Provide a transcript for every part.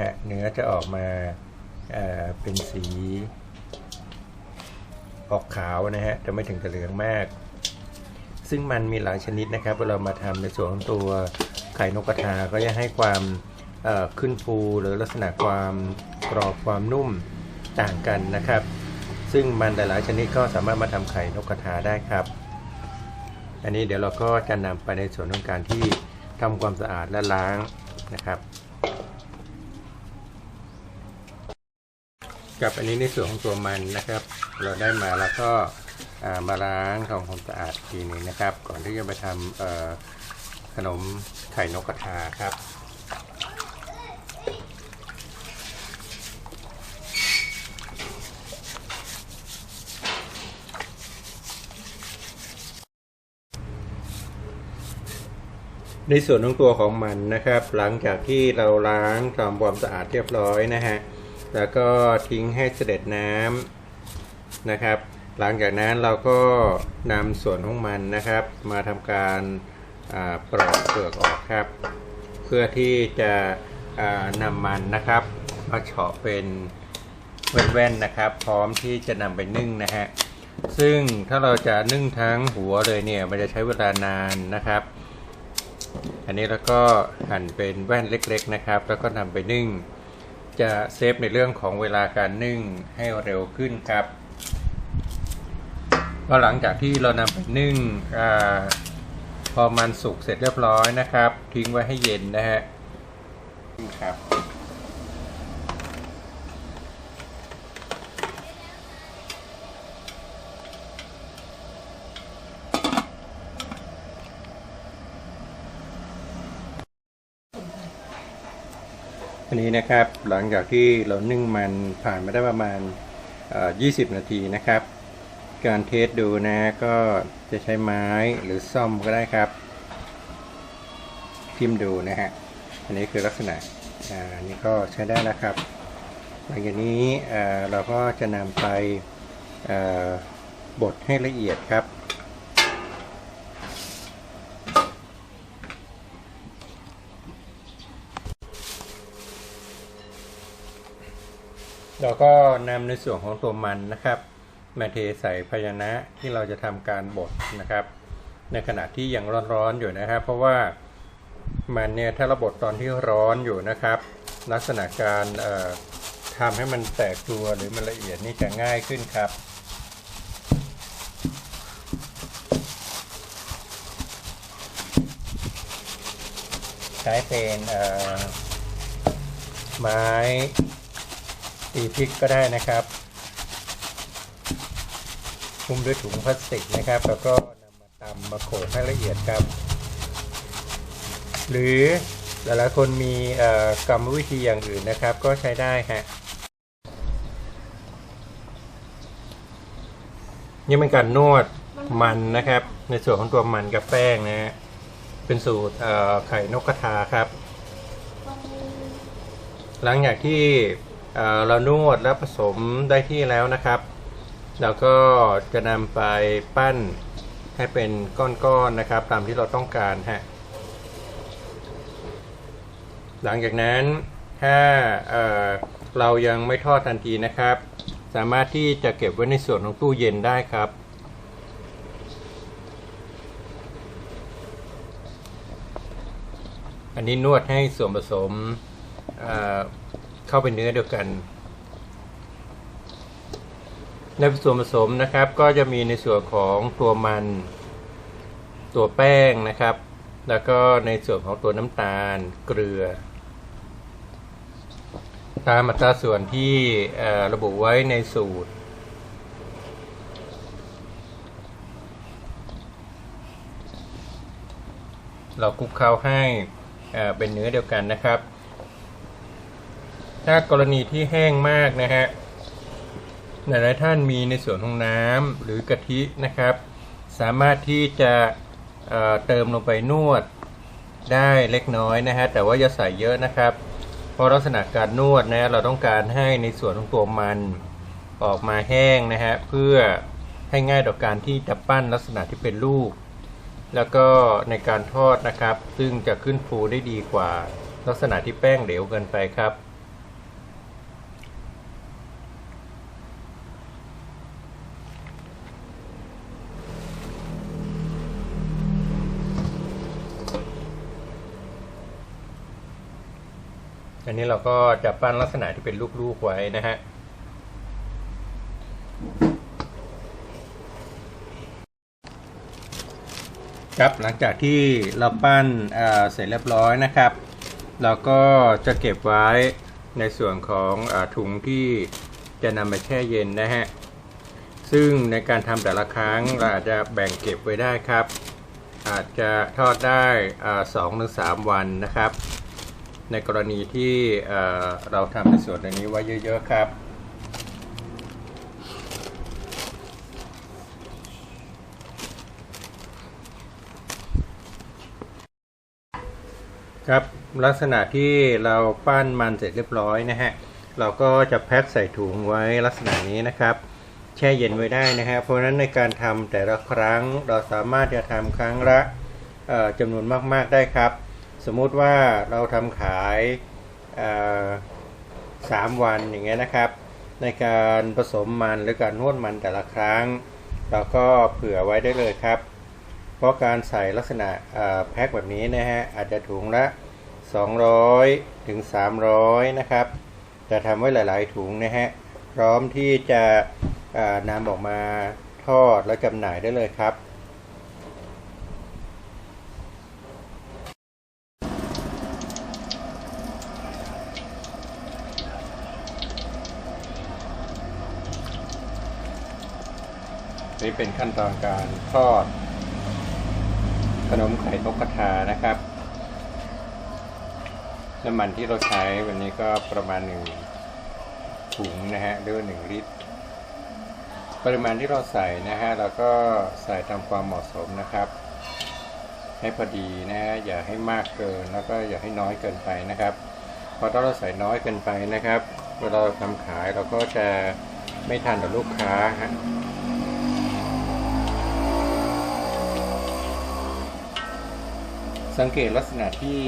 ฮะเนื้อจะออกมาเเป็นสี ออกขาวนะฮะจะไม่ถึงกับเหลืองมาก ซึ่งมันมีหลายชนิดนะครับเวลามาทำในส่วนของตัวไข่นกกระทาก็จะให้ความขึ้นฟูหรือลักษณะความกรอบความนุ่มต่างกันนะครับ ซึ่งมันหลายๆชนิดก็สามารถมาทำไข่นกกระทาได้ครับ อันนี้เดี๋ยวเราก็จะนำไปในส่วนของการที่ทำความสะอาดและล้างนะครับ กับอันนี้ในส่วนของตัวมันนะครับ เราได้มาแล้วก็มาล้างทำความสะอาดทีนึงนะครับ ก่อนที่จะไปทำขนมไข่นกกระทาครับในส่วนของตัวของมันนะครับ หลังจากที่เราล้างทำความสะอาดเรียบร้อยนะฮะ แล้วก็ทิ้งให้เสด็จน้ำนะครับ หลังจากนั้นเราก็นำส่วนของมันนะครับ มาทำการปลอกเปลือกออกครับ เพื่อที่จะนำมันนะครับ มาเฉาะเป็นแว่นๆนะครับ พร้อมที่จะนำไปนึ่งนะฮะซึ่งถ้าเราจะนึ่งทั้งหัวเลยเนี่ยมันจะใช้เวลานานนะครับ อันนี้แล้วก็หั่นเป็นแว่นเล็ก ๆนะครับ แล้วก็นำไปนึ่ง จะเซฟในเรื่องของเวลาการนึ่งให้เร็วขึ้นครับก็หลังจากที่เรานำไปนึ่งอพอมันสุกเสร็จเรียบร้อยนะครับ ทิ้งไว้ให้เย็นนะฮะครับ อันนี้นะครับหลังจากที่เรานึ่งมันผ่านมาได้ประมาณ 20 นาทีนะครับ การเทสดูนะก็จะใช้ไม้หรือซ่อมก็ได้ครับทิมดูนะฮะอันนี้คือลักษณะอ่าอันนี้ก็ใช้ได้แล้วครับ หลังจากนี้เราก็จะนำไปบดให้ละเอียดครับ เราก็นำในส่วนของตัวมันนะครับ มาเทใส่ภาชนะที่เราจะทำการบดนะครับ ในขณะที่ยังร้อนๆอยู่นะครับ เพราะว่ามันเนี่ยถ้าเราบดตอนที่ร้อนอยู่นะครับ ลักษณะการทำให้มันแตกตัวหรือมันละเอียดนี่จะง่ายขึ้นครับใช้เป็นไม้ ตีพริกก็ได้นะครับคลุมด้วยถุงพลาสติกนะครับ แล้วก็นำมาตำมาโขลกให้ละเอียดครับ หรือหลายๆคนมีกรรมวิธีอย่างอื่นนะครับ ก็ใช้ได้ฮะนี่เป็นการนวดมันนะครับ ในส่วนของตัวมันกับแป้งนะฮะเป็นสูตรไข่นกกระทาครับ หลังจากที่ เเรานวดและผสมได้ที่แล้วนะครับ เราก็จะนำไปปั้นให้เป็นก้อนๆนะครับ ตามที่เราต้องการฮะหลังจากนั้นถ้าเเรายังไม่ทอดทันทีนะครับ สามารถที่จะเก็บไว้ในส่วนของตู้เย็นได้ครับอันนี้นวดให้ส่วนผสม เข้าเป็นเนื้อเดียวกัน ในส่วนผสมนะครับ ก็จะมีในส่วนของตัวมัน ตัวแป้งนะครับ แล้วก็ในส่วนของตัวน้ำตาลเกลือ ตามอัตราส่วนที่ระบุไว้ในสูตรเราคลุกเคล้าให้เป็นเนื้อเดียวกันนะครับ ถ้ากรณีที่แห้งมากนะฮะหลายๆท่านมีในส่วนของน้ำหรือกะทินะครับ สามารถที่จะเเติมลงไปนวดได้เล็กน้อยนะฮะแต่ว่าอย่าใส่เยอะนะครับ เพราะลักษณะการนวดนะเราต้องการให้ในส่วนของตัวมันออกมาแห้งนะฮะเพื่อให้ง่ายต่อการที่จะปั้นลักษณะที่เป็นลูก แล้วก็ในการทอดนะครับ ซึ่งจะขึ้นฟูได้ดีกว่าลักษณะที่แป้งเหลวเกินไปครับ อันนี้เราก็จะปั้นลักษณะที่เป็นลูกๆไว้นะฮะครับหลังจากที่เราปั้นเเสร็จเรียบร้อยนะครับ เราก็จะเก็บไว้ในส่วนของอถุงที่จะนำไปแช่เย็นนะฮะซึ่งในการทำแต่ละครั้งเราอาจจะแบ่งเก็บไว้ได้ครับ อาจจะทอดได้สองถึงสามวันนะครับ ในกรณีที่เเราทำในส่วนอันนี้ไว้เยอะ ๆ ครับ ครับลักษณะที่เราปั้นมันเสร็จเรียบร้อยนะฮะ เราก็จะแพ็คใส่ถุงไว้ลักษณะนี้นะครับ แช่เย็นไว้ได้นะฮะ เพราะฉะนั้นในการทำแต่ละครั้งเราสามารถจะทำครั้งละจำนวนมาก ๆ ได้ครับ สมมุติว่าเราทำขายสามวันอย่างเงี้ยนะครับ ในการผสมมันหรือการนวดมันแต่ละครั้ง เราก็เผื่อไว้ได้เลยครับ เพราะการใส่ลักษณะแพ็คแบบนี้นะฮะอาจจะถุงละ 200 ถึง 300 นะครับจะทำไว้หลายๆ ถุงนะฮะพร้อมที่จะนำออกมาทอดและจำหน่ายได้เลยครับ นี่เป็นขั้นตอนการทอด ขนมไข่นกกระทานะครับ น้ำมันที่เราใช้วันนี้ก็ประมาณหนึ่งถุงนะฮะหรือว่าหนึ่งลิตร ปริมาณที่เราใส่นะฮะเราก็ใส่ตามความเหมาะสมนะครับ ให้พอดีนะฮะอย่าให้มากเกินแล้วก็อย่าให้น้อยเกินไปนะครับเพราะถ้าเราใส่น้อยเกินไปนะครับ เวลาเราทำขายเราก็จะไม่ทันต่อลูกค้าฮะ สังเกตลักษณะที่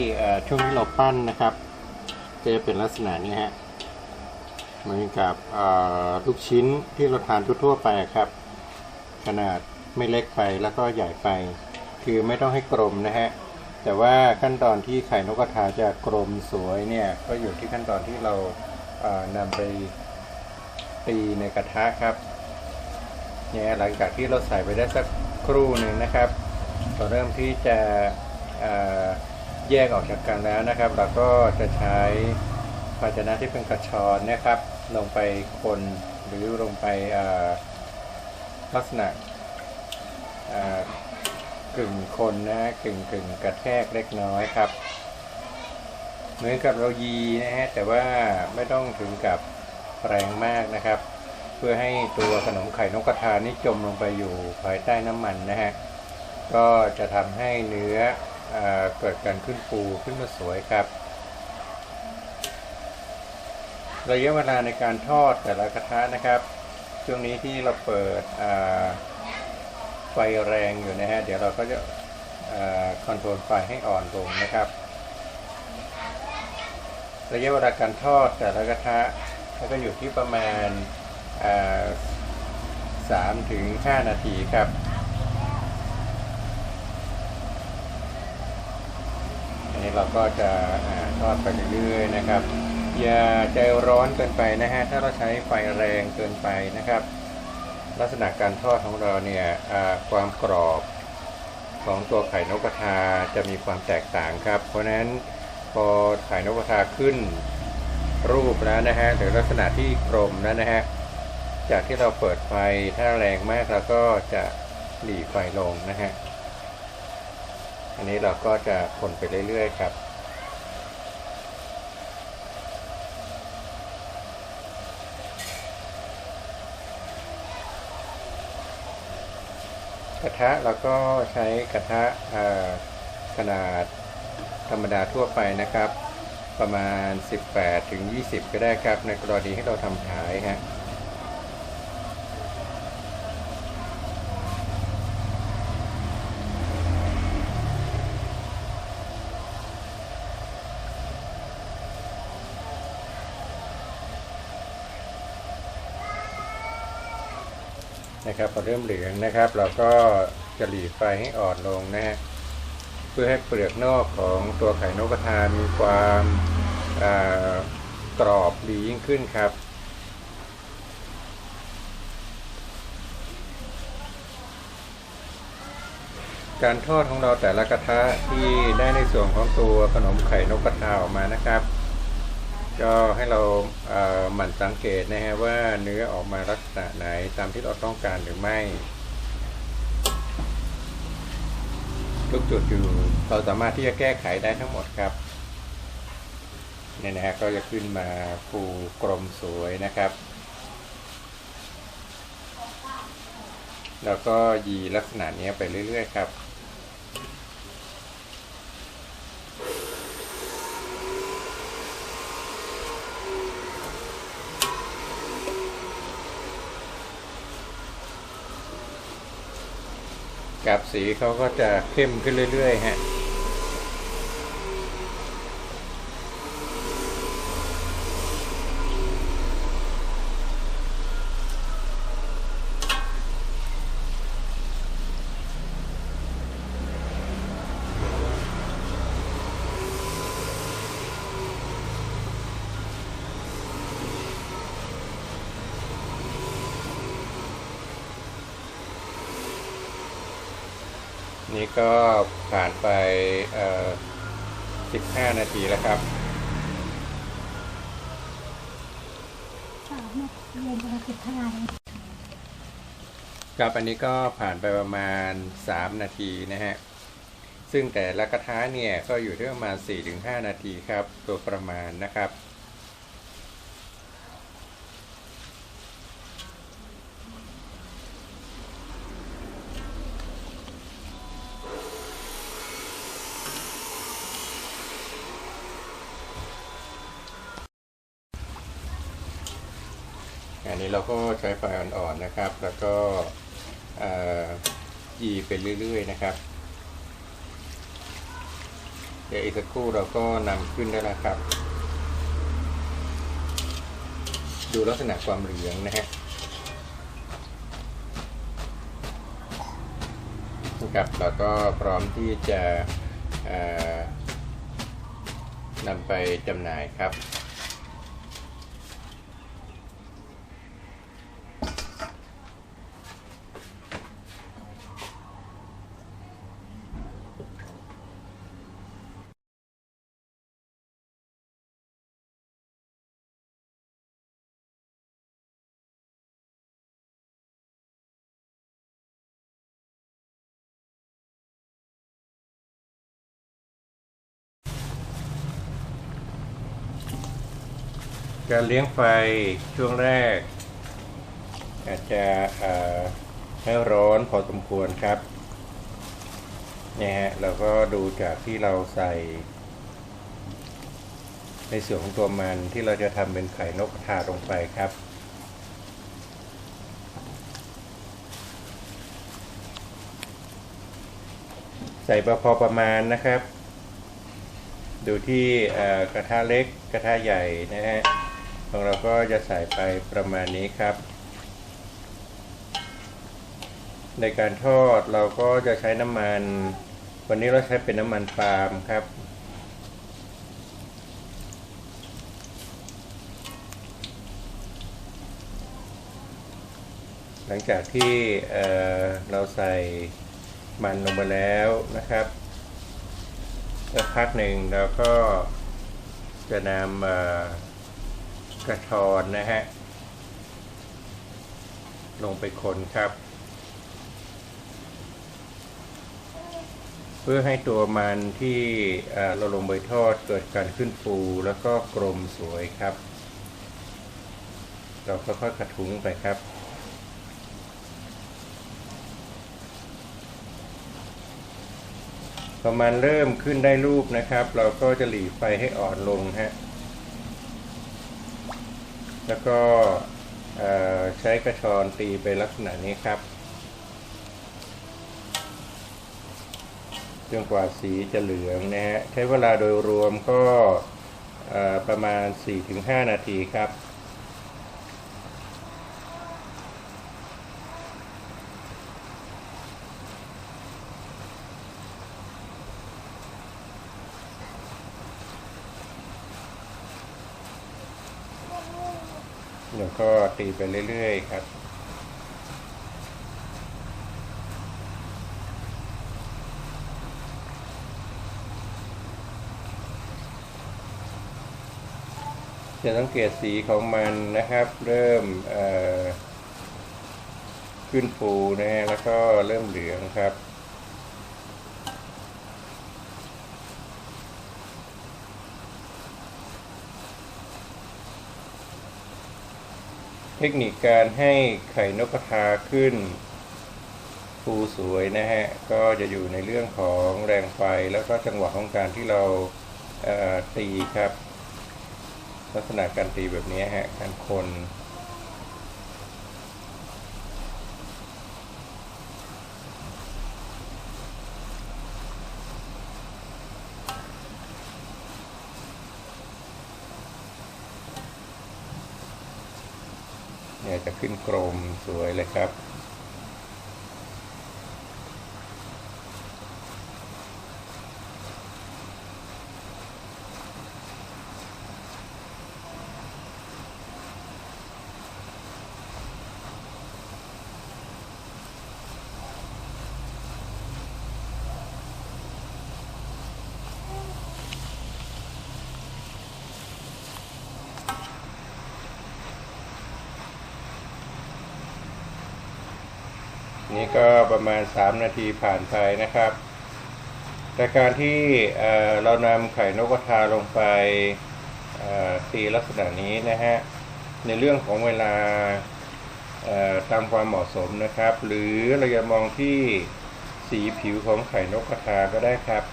ช่วงที่เราปั้นนะครับ จะเป็นลักษณะนี้ฮะเหมือนกับลูกชิ้นที่เราทานทั่วๆไปครับ ขนาดไม่เล็กไปแล้วก็ใหญ่ไป คือไม่ต้องให้กลมนะฮะแต่ว่าขั้นตอนที่ไข่นกกระทาจะกลมสวยเนี่ยก็อยู่ที่ขั้นตอนที่เราเอ่อนำไปตีในกระทะครับเนี่ยหลังจากที่เราใส่ไปได้สักครู่หนึ่งนะครับ เราเริ่มที่จะ แยกออกจากกันแล้วนะครับ เราก็จะใช้ภาชนะที่เป็นกระชอนนะครับ ลงไปคนหรือลงไปลักษณะกึ่งคนนะฮะกึ่งกึ่งกระแทกเล็กน้อยครับ เหมือนกับเรายีนะฮะแต่ว่าไม่ต้องถึงกับแรงมากนะครับ เพื่อให้ตัวขนมไข่นกกระทานี่จมลงไปอยู่ภายใต้น้ำมันนะฮะก็จะทำให้เนื้อ เกิดการขึ้นฟูขึ้นมาสวยครับ ระยะเวลาในการทอดแต่ละกระทะนะครับ ช่วงนี้ที่เราเปิดไฟแรงอยู่นะฮะ เดี๋ยวเราก็จะคอนโทรลไฟให้อ่อนลงนะครับ ระยะเวลาการทอดแต่ละกระทะก็อยู่ที่ประมาณสามถึงห้านาทีครับ นี้เราก็จะอทอดไปเรื่อยๆนะครับ อย่าใจร้อนเกินไปนะฮะถ้าเราใช้ไฟแรงเกินไปนะครับ ลักษณะการทอดของเราเนี่ยความกรอบของตัวไข่นกกระทาจะมีความแตกต่างครับ เพราะฉะนั้นพอไข่นกกระทาขึ้นรูปแล้วนะฮะหรือลักษณะที่กลมแล้วนะฮะจากที่เราเปิดไฟถ้าแรงมากเราก็จะหลีไฟลงนะฮะ อันนี้เราก็จะคนไปเรื่อยๆครับ กระทะเราก็ใช้กระทะขนาดธรรมดาทั่วไปนะครับ ประมาณ 18ถึง20 ก็ได้ครับ ในกรณีที่เราทำขายฮะ นะครับพอเริ่มเหลืองนะครับ เราก็จะหลีไฟให้อ่อนลงนะฮะเพื่อให้เปลือกนอกของตัวไข่นกกระทามีความกรอบดียิ่งขึ้นครับการทอดของเราแต่ละกระทะที่ได้ในส่วนของตัวขนมไข่นกกระทาออกมานะครับ ก็ให้เราเหมั่นสังเกตนะฮะว่าเนื้อออกมาลักษณะไหนตามที่เราต้องการหรือไม่ ทุกจุดอยู่เราสามารถที่จะแก้ไขได้ทั้งหมดครับเนี่ยนะฮะก็จะขึ้นมาฟูกลมสวยนะครับ แล้วก็ยีลักษณะนี้ไปเรื่อย ๆ ครับ กับสีเขาก็จะเข้มขึ้นเรื่อยๆฮะ นี่ก็ผ่านไปเอ่อ15 นาทีแล้วครับสามนาทีเย็นประมาณสิบห้านาทีครับอันนี้ก็ผ่านไปประมาณ 3 นาทีนะฮะ ซึ่งแต่ละกระทะเนี่ยก็อยู่ที่ประมาณ 4-5 นาทีครับ ตัวประมาณนะครับ อันนี้เรา ก็ใช้ไฟอ่อนๆนะครับ แล้วก็ยีไปเรื่อยๆนะครับเดี๋ยวอีกสักครู่เราก็นำขึ้นได้แล้วครับ ดูลักษณะความเหลืองนะฮะนะครับแล้วก็พร้อมที่จะนำไปจำหน่ายครับ การเลี้ยงไฟช่วงแรก อาจจะให้ร้อนพอสมควรครับเนี่ยฮะเราก็ดูจากที่เราใส่ ในส่วนของตัวมันที่เราจะทำเป็นไข่นกกระทาลงไปครับใส่พอประมาณนะครับ ดูที่กระทะเล็กกระทะใหญ่นะฮะ ของเราก็จะใส่ไปประมาณนี้ครับ ในการทอดเราก็จะใช้น้ำมัน วันนี้เราใช้เป็นน้ำมันปาล์มครับหลังจากที่เเราใส่มันลงไปแล้วนะครับสักพักหนึ่งเราก็จะนำ กระชอนนะฮะ ลงไปคนครับ เพื่อให้ตัวมันที่เราลงไปทอดเกิดการขึ้นฟูแล้วก็กลมสวยครับ เราค่อยๆกระทุ้งไปครับพอมันเริ่มขึ้นได้รูปนะครับ เราก็จะหลีไฟให้อ่อนลงฮะ แล้วก็ใช้กระชอนตีไปลักษณะนี้ครับ จนกว่าสีจะเหลืองนะฮะ ใช้เวลาโดยรวมก็ประมาณ 4-5 นาทีครับ ก็ตีไปเรื่อยๆครับจะสังเกตสีของมันนะครับ เริ่มขึ้นฟูนะฮะแล้วก็เริ่มเหลืองครับ ทคนิคการให้ไข่นกกระทาขึ้นฟูสวยนะฮะ ก็จะอยู่ในเรื่องของแรงไฟแล้วก็จังหวะของการที่เราเตีครับ ลักษณะการตีแบบนี้ฮะการคน เนี่ยจะขึ้นกรมสวยเลยครับ นี่ก็ประมาณ 3 นาทีผ่านไปนะครับแต่การที่เเรานำไข่นกกระทาลงไปตีลักษณะนี้นะฮะในเรื่องของเวลาตามความเหมาะสมนะครับ หรือเราจะมองที่สีผิวของไข่นกกระทาก็ได้ครับ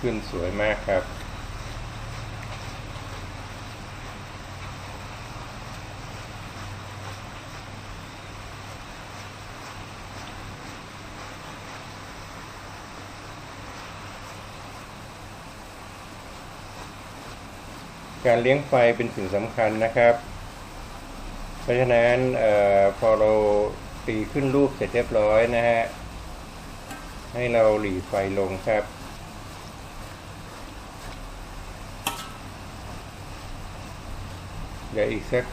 ขึ้นสวยมากครับ การเลี้ยงไฟเป็นสิ่งสำคัญนะครับ เพราะฉะนั้นออพอเราตีขึ้นรูปเสร็จเรียบร้อยนะฮะ ให้เราหลีไฟลงครับ ดี๋ยวอีกสัก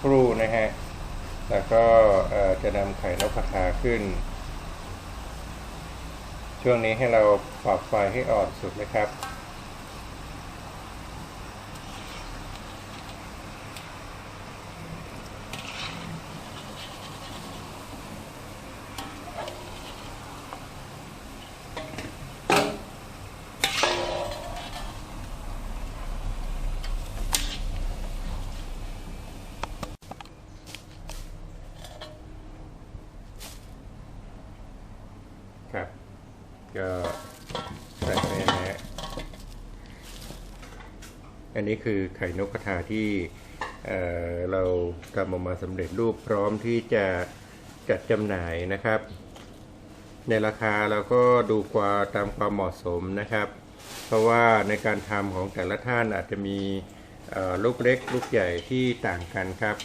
ครู่นะฮะ แล้วก็จะนำไข่นกกระทาขึ้น ช่วงนี้ให้เราปรับไฟให้อ่อนสุดเลยครับ ครับ ก็ใส่ไปนะอันนี้คือไข่นกกระทาที่เอ่อเราทำออกมาสำเร็จรูปพร้อมที่จะจัดจำหน่ายนะครับ ในราคาเราก็ดูกว่าตามความเหมาะสมนะครับ เพราะว่าในการทำของแต่ละท่านอาจจะมีลูกเล็กลูกใหญ่ที่ต่างกันครับ